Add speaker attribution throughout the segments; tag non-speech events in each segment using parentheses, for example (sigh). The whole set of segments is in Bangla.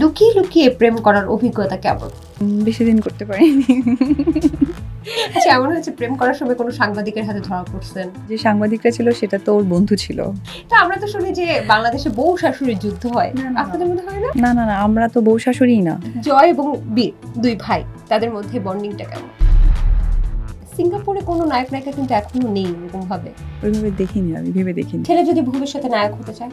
Speaker 1: লুকিয়ে লুকিয়ে প্রেম করার অভিজ্ঞতা কেমন?
Speaker 2: বেশি দিন করতে পারিনি।
Speaker 1: আচ্ছা এমন হয়েছে প্রেম করার সময় কোনো সাংবাদিকের হাতে ধরা পড়ছেন?
Speaker 2: যে সাংবাদিকরা ছিল সেটা তো ওর বন্ধু ছিল।
Speaker 1: তা আমরা তো শুনি যে বাংলাদেশে বউ শাশুড়ির যুদ্ধ হয়। আপনাদের মধ্যে হয় না?
Speaker 2: না না না আমরা তো বউ শাশুড়িই না।
Speaker 1: জয় এবং বীর দুই ভাই তাদের মধ্যে বন্ডিংটা কেমন? সিঙ্গাপুরে কোনো নায়ক নায়িকা কিন্তু এখনও নেই এরকম ভাবে
Speaker 2: ওইভাবে দেখিনি আমি ভেবে দেখিনি।
Speaker 1: ছেলে যদি ভবিষ্যতে নায়ক হতে চায়?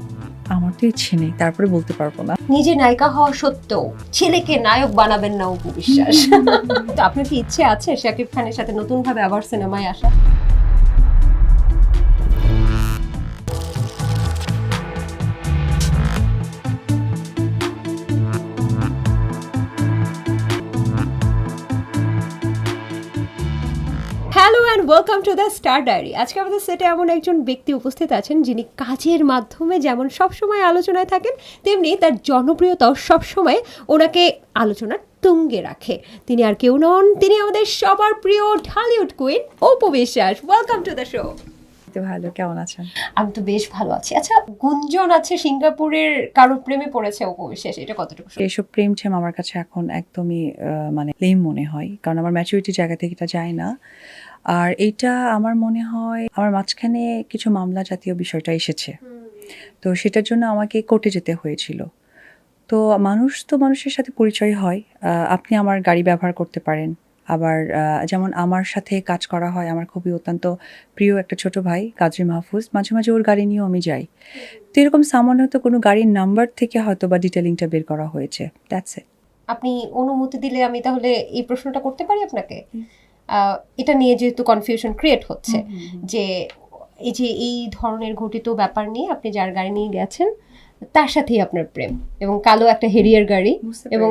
Speaker 2: আমার তো ইচ্ছে নেই তারপরে বলতে পারব না।
Speaker 1: নিজে নায়িকা হওয়া সত্ত্বেও ছেলেকে নায়ক বানাবেন না অপু বিশ্বাস। (laughs) তো আপনার কি ইচ্ছে আছে শাকিব খানের সাথে নতুন ভাবে আবার সিনেমায় আসা? And welcome to the star diary আজকে আমাদের সেটে এমন একজন ব্যক্তি উপস্থিত আছেন যিনি কাজের মাধ্যমে যেমন সবসময় আলোচনায় থাকেন তেমনি তার জনপ্রিয়তাও সবসময় ওনাকে আলোচনার তুঙ্গে রাখে। তিনি আর কেউ নন তিনি আমাদের সবার প্রিয় Dhallywood queen Apu Biswas. Welcome to the show
Speaker 2: ভালো কেমন আছেন?
Speaker 1: আমি তো বেশ ভালো আছি। আচ্ছা গুঞ্জন আছে সিঙ্গাপুরের কারও প্রেমে পড়েছে অপু বিশ্বাস এটা কতটুকু?
Speaker 2: এইসব প্রেম ছেম আমার কাছে এখন একদমই মানে লেম মনে হয়। কারণ আমার ম্যাচুরিটি জায়গা থেকে এটা যায় না। আর এইটা আমার মনে হয় আমার মাঝখানে কিছু মামলা জাতীয় বিষয়টা এসেছে। তো সেটার জন্য আমাকে কোর্টে যেতে হয়েছিল। তো মানুষ তো মানুষের সাথে পরিচয় হয়। আপনি আমার গাড়ি ব্যবহার করতে পারেন। আবার যেমন আমার সাথে কাজ করা হয়, আমার খুবই অত্যন্ত প্রিয় একটা ছোট ভাই, কাজী মাহফুজ, মাঝে মাঝে ওর গাড়ি নিয়েও আমি যাই। তো এরকম সামান্য তো কোনো গাড়ির নাম্বার থেকে হয়তো বা ডিটেলিংটা বের করা হয়েছে। দ্যাটস ইট
Speaker 1: আপনি অনুমতি দিলে আমি তাহলে এই প্রশ্নটা করতে পারি আপনাকে? এটা নিয়ে যেহেতু কনফিউশন ক্রিয়েট হচ্ছে যে এই যে এই ধরনের ঘটিত ব্যাপার নিয়ে আপনি যার গাড়ি নিয়ে গেছেন তার সাথেই আপনার প্রেম এবং কালো একটা হেরিয়ার গাড়ি এবং